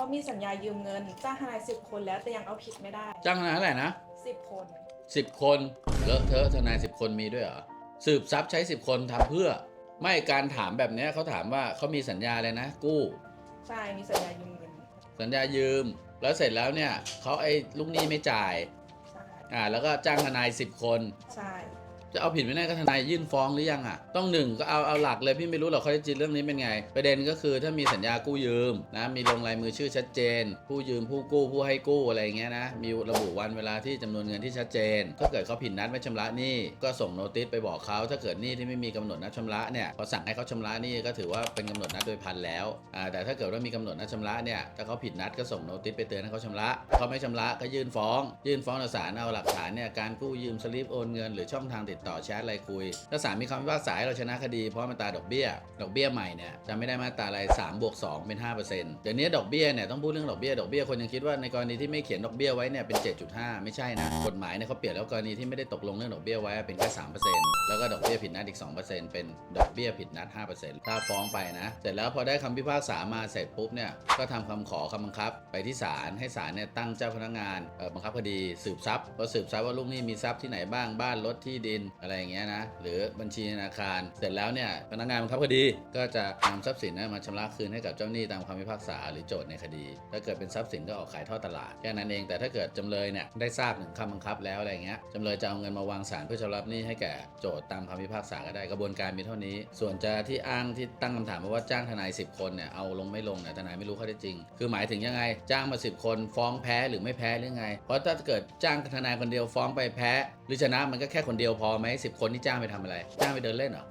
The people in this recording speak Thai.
เขามีสัญญายืมเงิน จ้างทนายสิบคนแล้วแต่ยังเอาผิดไม่ได้จ้างทนายเท่าไหร่นะสิบคนสิบคนเลอะเทอะทนายสิบคนมีด้วยเหรอสืบทรัพย์ใช้สิบคนทำเพื่อ ไม่การถามแบบเนี้ยเขาถามว่าเขามีสัญญาเลยนะ กู้ใช่มีสัญญายืมเงิน สัญญายืม แล้วเสร็จแล้วเนี่ยเขาไอ้ลูกหนี้ไม่จ่ายใช่อ่าแล้วก็จ้างทนายสิบคนใช่ จะเอาผิดไม่ได้ก็ทนายยื่นฟ้องหรือยังอะต้องหนึ่งก็เอาเอาหลักเลยพี่ไม่รู้หรอกข้อเท็จจริงเรื่องนี้เป็นไง ประเด็นก็คือถ้ามีสัญญากู้ยืมนะมีลงลายมือชื่อชัดเจน ผู้ยืมผู้กู้ผู้ให้กู้อะไรเงี้ยนะมีระบุวันเวลาที่จำนวนเงินที่ชัดเจน ถ้าเกิดเขาผิดนัดไม่ชำระหนี้ก็ส่งโนติสไปบอกเขาถ้าเกิดหนี้ที่ไม่มีกำหนดนัดชำระเนี่ยพอสั่งให้เขาชำระหนี้ก็ถือว่าเป็นกำหนดนัดโดยพันแล้วอ่าแต่ถ้าเกิดว่ามีกำหนดนัดชำระเนี่ยถ้าเขาผิดนัดก็ส่งโนติสไปเตือนให้เขาชำระเขาไม่ชำระก็ยื่นฟ้อง ยื่นฟ้องต่อศาลเอาหลักฐานเนี่ยการกู้ยืมสลิปโอนเงินหรือช่องทางติดต่อแชทอะไรคุยถ้าศาลมีคำพิพากษาให้เราชนะคดีเพราะมันตราดอกเบี้ย ดอกเบี้ยใหม่เนี่ยจะไม่ได้มาตราอะไร3บวก2เป็น5%เดี๋ยวนี้ดอกเบี้ยเนี่ยต้องพูดเรื่องดอกเบี้ยดอกเบี้ยคนยังคิดว่าในกรณีที่ไม่เขียนดอกเบี้ยไว้เนี่ยเป็น 7.5 ไม่ใช่นะกฎหมายเนี่ยเขาเปลี่ยนแล้วกรณีที่ไม่ได้ตกลงเรื่องดอกเบี้ยไว้เป็นแค่3%แล้วก็ดอกเบี้ยผิดนัดอีก 2%เป็นดอกเบี้ยผิดนัด 5%ถ้าฟ้องไปนะ เสร็จแล้วพอได้คำพิพากษามาเสร็จปุ๊บเนี่ยก็ทำคำขอคำบังคับ ไปที่ศาลให้ศาลเนี่ยตั้งเจ้าพนักงานเอ่อบังคับคดีสืบทรัพย์ก็สืบทรัพย์ว่าลูกหนี้มีทรัพย์ที่ไหนบ้างบ้านรถที่ดินอะไรอย่างเงี้ยนะ หรือบัญชีธนาคาร เสร็จแล้วเนี่ยพนักงานบังคับคดีก็จะนำทรัพย์สินนั้นมาชำระคืนให้กับเจ้าหนี้ตามคำพิพากษาหรือโจทย์ในคดี ถ้าเกิดเป็นทรัพย์สินก็ออกขายทอดตลาดแค่นั้นเองแต่ถ้าเกิดจำเลยเนี่ยได้ทราบถึงคำบังคับแล้วอะไรเงี้ยจำเลยจะเอาเงินมาวางศาลเพื่อชำระหนี้ให้แก่โจทย์ตามคำพิพากษาก็ได้กระบวนการมีเท่านี้ ส่วนจะที่อ้างที่ตั้งคำถามว่าจ้างทนาย 10 คนเนี่ยเอาลงไม่ลงเนี่ยทนายไม่รู้ข้อเท็จจริง คือหมายถึงยังไง จ้างมา 10 คนฟ้องแพ้หรือไม่แพ้หรือไง เพราะถ้าเกิดจ้างทนายคนเดียวฟ้องไปแพ้หรือชนะมันก็แค่คนเดียวพอไหมสิบคนที่จ้างไปทำอะไร จ้างไปเดินเล่นเหรอ